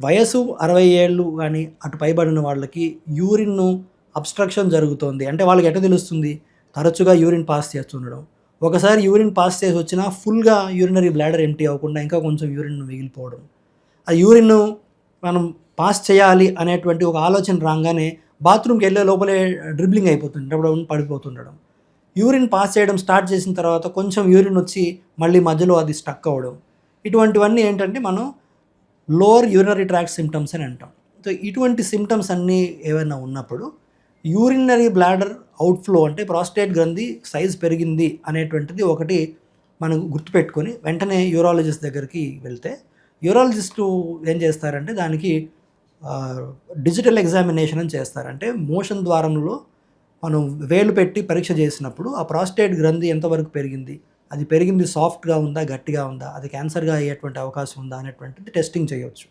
వయసు అరవై ఏళ్ళు కానీ అటు పైబడిన వాళ్ళకి యూరిన్ అబ్స్ట్రక్షన్ జరుగుతోంది. అంటే వాళ్ళకి ఎట తెలుస్తుంది? తరచుగా యూరిన్ పాస్ చేస్తుండడం ఒకసారి యూరిన్ పాస్ చేసి వచ్చినా ఫుల్గా యూరినరీ బ్లాడర్ ఎంటీ అవ్వకుండా ఇంకా కొంచెం యూరిన్ మిగిలిపోవడం. ఆ యూరిన్ మనం పాస్ చేయాలి అనేటువంటి ఒక ఆలోచన రాగానే బాత్రూమ్కి వెళ్ళే లోపలే డ్రిబ్లింగ్ అయిపోతుంది. పడిపోతుండడం. యూరిన్ పాస్ చేయడం స్టార్ట్ చేసిన తర్వాత కొంచెం యూరిన్ వచ్చి మళ్ళీ మధ్యలో అది స్టక్ అవ్వడం. ఇటువంటివన్నీ ఏంటంటే మనం లోవర్ యూరినరీ ట్రాక్ సిమ్టమ్స్ అని అంటాం. సో ఇటువంటి సిమ్టమ్స్ అన్నీ ఏవైనా ఉన్నప్పుడు యూరినరీ బ్లాడర్ అవుట్ఫ్లో అంటే ప్రాస్టేట్ గ్రంథి సైజ్ పెరిగింది అనేటువంటిది ఒకటి మనం గుర్తుపెట్టుకొని వెంటనే యూరాలజిస్ట్ దగ్గరికి వెళ్తే యూరాలజిస్టు ఏం చేస్తారంటే దానికి డిజిటల్ ఎగ్జామినేషన్ అని చేస్తారంటే మోషన్ ద్వారంలో మనం వేలు పెట్టి పరీక్ష చేసినప్పుడు ఆ ప్రాస్టేట్ గ్రంథి ఎంతవరకు పెరిగింది? అది పెరిగింది సాఫ్ట్గా ఉందా గట్టిగా ఉందా అది క్యాన్సర్గా అయ్యేటువంటి అవకాశం ఉందా అనేటువంటిది టెస్టింగ్ చేయవచ్చు.